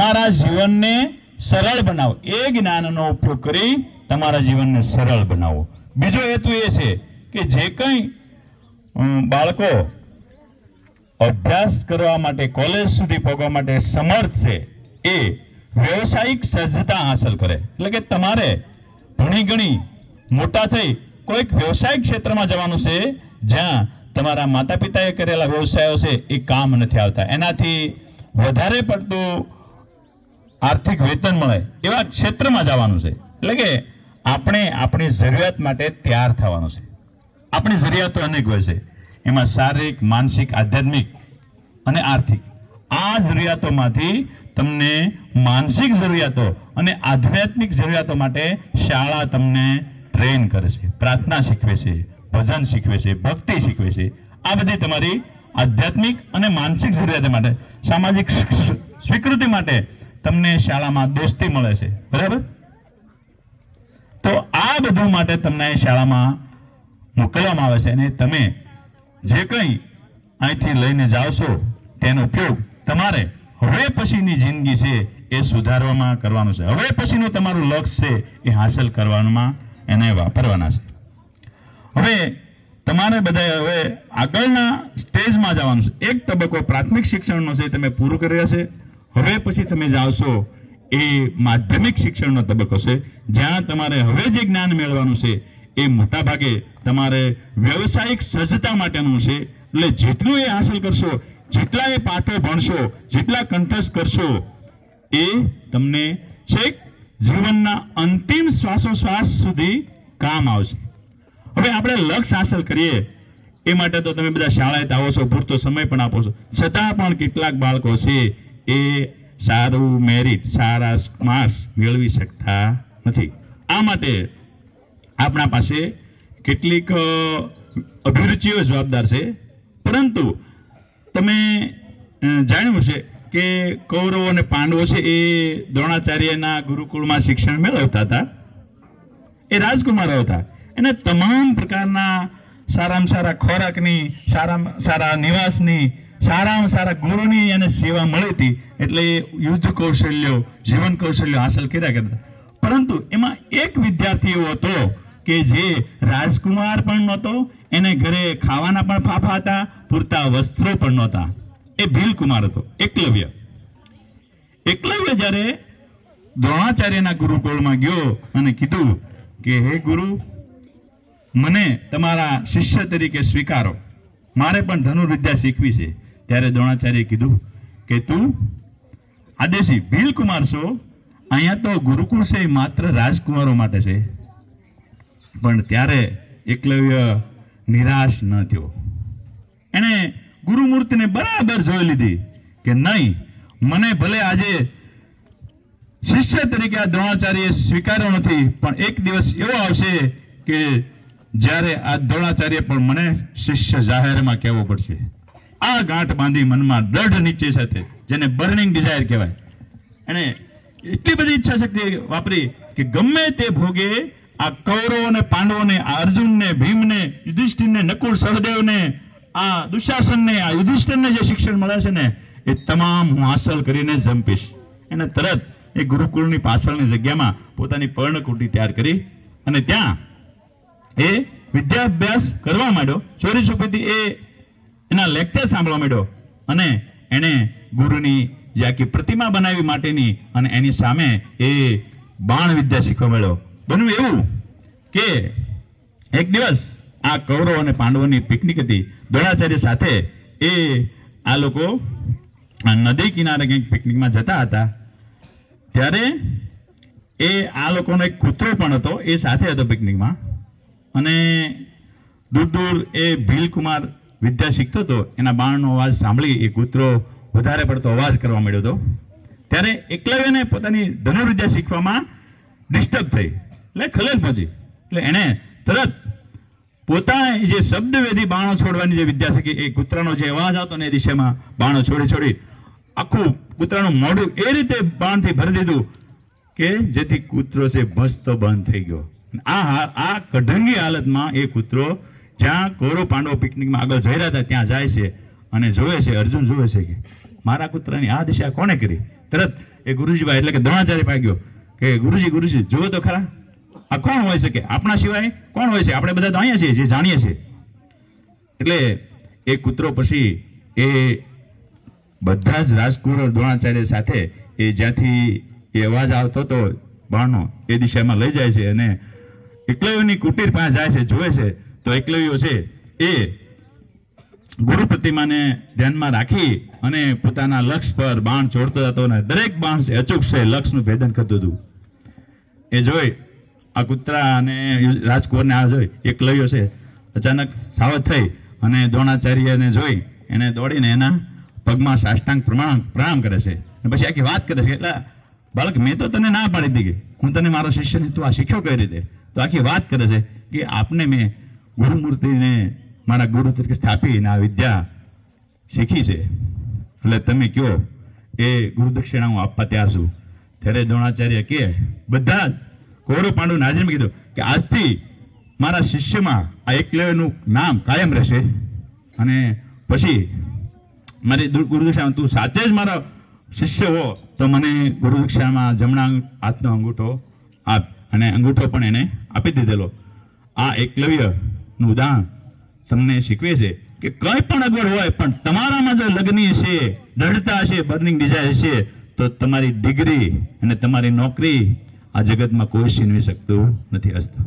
તમારા જીવનને સરળ બનાવો. એ જ્ઞાનનો ઉપયોગ કરી તમારા જીવનને સરળ બનાવો. બીજો હેતુ એ છે કે જે કંઈ બાળકો અભ્યાસ કરવા માટે, કોલેજ સુધી પહોંચવા માટે સમર્થ છે, એ વ્યવસાયિક સજ્જતા હાંસલ કરે. એટલે કે તમારે ભણી ગણી મોટા થઈ કોઈક વ્યવસાયિક ક્ષેત્રમાં જવાનું છે, જ્યાં તમારા માતા પિતાએ કરેલા વ્યવસાયો છે, એ કામ નથી આવતા. એનાથી વધારે પડતું આર્થિક વેતન મળે એવા ક્ષેત્રમાં જવાનું છે. એટલે કે આપણે આપણી જરૂરિયાત માટે તૈયાર થવાનું છે. આપણી જરૂરિયાતો અનેક હોય છે. એમાં શારીરિક, માનસિક, આધ્યાત્મિક અને આર્થિક. આ જરૂરિયાતોમાંથી તમને માનસિક જરૂરિયાતો અને આધ્યાત્મિક જરૂરિયાતો માટે શાળા તમને ટ્રેન કરે છે. પ્રાર્થના શીખવે છે, ભજન શીખવે છે, ભક્તિ શીખવે છે. આ બધી તમારી આધ્યાત્મિક અને માનસિક જરૂરિયાતો માટે, સામાજિક સ્વીકૃતિ માટે તમને શાળામાં દોસ્તી મળે છે. બરાબર? તો આ બધું માટે તમને શાળામાં મોકલવામાં આવે છે અને તમે જે કંઈ અહીંથી લઈને જાવશો તેનો ઉપયોગ તમારે હવે પછીની જિંદગી છે એ સુધારવામાં કરવાનું છે. હવે પછીનું તમારું લક્ષ્ય છે એ હાંસલ કરવામાં એને વાપરવાના છે. હવે તમારે બધાએ હવે આગળના સ્ટેજમાં જવાનું છે. એક તબક્કો પ્રાથમિક શિક્ષણનો છે તમે પૂરું કરી રહ્યા છે. હવે પછી તમે જાવશો એ માધ્યમિક શિક્ષણનો તબક્કો છે, જ્યાં તમારે હવે જે જ્ઞાન મેળવવાનું છે, એ મોટાભાગે તમારે વ્યવસાયિક સજ્જતા માટેનું છે. એટલે જેટલું એ હાંસલ કરશો, જેટલા એ પાઠો ભણશો, જેટલા કંઠસ્થ કરશો, એ તમને છેક જીવનના અંતિમ શ્વાસોશ્વાસ સુધી કામ આવશે. હવે આપણે લક્ષ્ય હાંસલ કરીએ. એ માટે તો તમે બધા શાળાએ આવો છો, પૂરતો સમય પણ આપો છો. છતાં પણ કેટલાક બાળકો છે એ સારું મેરિટ સારા માર્ક્સ મેળવી શકતા નથી. આ માટે આપણા પાસે કેટલીક અભિરુચિઓ જવાબદાર છે. પરંતુ તમે જાણ્યું છે કે કૌરવો અને પાંડવો છે એ દ્રોણાચાર્યના ગુરુકુળમાં શિક્ષણ મેળવતા હતા. એ રાજકુમારો હતા. એને તમામ પ્રકારના સારામાં સારા ખોરાકની, સારામાં સારા નિવાસની સારામાં સારા ગુરુની એને સેવા મળી હતી એટલે એ યુદ્ધ કૌશલ્યો, જીવન કૌશલ્યો હાંસલ કર્યા કરતા. પરંતુ એમાં એક વિદ્યાર્થી એવો હતો કે જે રાજકુમાર પણ નહોતો, એને ઘરે ખાવાના પણ ફાફા હતા, પૂરતા વસ્ત્રો પણ નહોતા. એ ભીલકુમાર હતો, એકલવ્ય. એકલવ્ય જ્યારે દ્રોણાચાર્યના ગુરુકુળમાં ગયો અને કીધું કે, હે ગુરુ, મને તમારા શિષ્ય તરીકે સ્વીકારો. મારે પણ ધનુર્વિદ્યા શીખવી છે. ત્યારે દ્રોણાચાર્ય કીધું કે તું આદેશી ભીલકુમાર છો, અહીંયા તો ગુરુકુળ છે એ માત્ર રાજકુમારો માટે છે. પણ ત્યારે એકલવ્ય નિરાશ ન થયો. એણે ગુરુમૂર્તિને બરાબર જોઈ લીધી કે નહીં, મને ભલે આજે શિષ્ય તરીકે આ દ્રોણાચાર્ય સ્વીકાર્યો નથી, પણ એક દિવસ એવો આવશે કે જ્યારે આ દ્રોણાચાર્ય પણ મને શિષ્ય જાહેરમાં કહેવો પડશે. આ ગાંઠ બાંધી મનમાં દઢ નીચે સાથે, જેને બર્નિંગ ડિઝાયર કહેવાય. એણે એટલી બધી ઈચ્છા શક્તિ વાપરી કે ગમે તે ભોગે, આ કૌરવો અને પાંડવોને, આ અર્જુનને, ભીમને, યુધિષ્ઠિરને, નકુલ સહદેવને, આ દુશાસનને, આ યુધિષ્ઠિરને જે શિક્ષણ મળે છે ને, એ તમામ હું હાંસલ કરીને જંપીશ. એને તરત એ ગુરુકુળની પાછળની જગ્યામાં પોતાની પર્ણકુટી તૈયાર કરી અને ત્યાં એ વિદ્યાભ્યાસ કરવા માંડ્યો. ચોરી છુપીથી એ એના લેક્ચર સાંભળવા માંડ્યો. અને એણે ગુરુની જે આખી પ્રતિમા બનાવી માટેની અને એની સામે એ બાણ વિદ્યા શીખવા મળ્યો બન્યું એવું કે એક દિવસ આ કૌરવ અને પાંડવોની પિકનિક હતી. દ્રોણાચાર્ય સાથે એ આ લોકો નદી કિનારે કંઈક પિકનિકમાં જતા હતા. ત્યારે એ આ લોકોનો એક કૂતરો પણ હતો, એ સાથે હતો પિકનિકમાં. અને દૂર દૂર એ ભીલકુમાર વિદ્યા શીખતો હતો, એના બાણનો અવાજ સાંભળી એ કૂતરો વધારે પડતો અવાજ કરવા માંડ્યો હતો. ત્યારે એકલવ્યને પોતાની ધનુર્વિદ્યા શીખવામાં ડિસ્ટર્બ થઈ. એટલે ખલેલ પહોંચી. એટલે એણે તરત પોતાની જે શબ્દવેધી બાણો છોડવાની જે વિદ્યા શીખી, એ કૂતરાનો જે અવાજ આવતો ને એ દિશામાં બાણો છોડી છોડી આખું કૂતરાનું મોઢું એ રીતે બાણથી ભરી દીધું કે જેથી કૂતરો છે ભસતો બંધ થઈ ગયો. આ આ કઢંગી હાલતમાં એ કૂતરો જ્યાં કૌરવ પાંડવ પિકનિકમાં આગળ જઈ રહ્યા હતા, ત્યાં જાય છે અને જોવે છે, અર્જુન જોવે છે કે મારા કૂતરાની આ દિશા કોણે કરી? તરત એ ગુરુજી પાસે એટલે કે દ્રોણાચાર્ય પાગ્યો કે ગુરુજી ગુરુજી, જુઓ તો ખરા. આ કોણ હોય શકે આપણા સિવાય કોણ હોય છે? આપણે બધા તો છીએ, જે જાણીએ છીએ. એટલે એ કૂતરો પછી એ બધા જ રાજકુરો દ્રોણાચાર્ય સાથે એ જ્યાંથી એ અવાજ આવતો હતો બાણનો એ દિશામાં લઈ જાય છે અને એકલવ્યની કુટીર પાસે જાય છે જોવે છે. તો એકલવ્યો છે. એ ગુરુ પ્રતિમાને ધ્યાનમાં રાખી અને પોતાના લક્ષ પર બાણ છોડતો હતો અને દરેક બાણ અચૂક છે, લક્ષનું ભેદન કરતું હતું. એ જોઈ, આ કૂતરા અને રાજકુંવરને આ જોઈ એકલવ્યો છે. અચાનક સાવધ થઈ અને દ્રોણાચાર્યને જોઈ, એને દોડીને એના પગમાં સાષ્ટાંગ પ્રમાણ પ્રણામ કરે છે. અને પછી આખી વાત કરે છે, એટલે, બાળક, મેં તો તને ના પાડી દીધી. હું તને મારો શિષ્ય ને તું આ શીખ્યો કઈ રીતે? તો આખી વાત કરે છે કે આપને મેં ગુરુમૂર્તિને મારા ગુરુ તરીકે સ્થાપીને આ વિદ્યા શીખી છે. એટલે તમે કહો એ ગુરુદક્ષિણા હું આપવા ત્યાં છું. ત્યારે દ્રોણાચાર્ય કે, બધા જ કૌરવ પાંડુ નાજીમાં કીધું કે, આજથી મારા શિષ્યમાં આ એકલવ્યનું નામ કાયમ રહેશે. અને પછી મારી ગુરુદક્ષિણામાં તું સાચે જ મારો શિષ્ય હો, તો મને ગુરુદક્ષિણામાં જમણા હાથનો અંગૂઠો આપ. અને અંગૂઠો પણ એને આપી દીધેલો. આ એકલવ્યનું ઉદાહરણ તમને શીખવે છે કે કંઈ પણ અગવડ હોય, પણ તમારામાં જો લગ્ન છે દઢતા છે બર્નિંગ ડિઝાયર હશે, તો તમારી ડિગ્રી અને તમારી નોકરી આ જગતમાં કોઈ છીનવી શકતું નથી હસતું.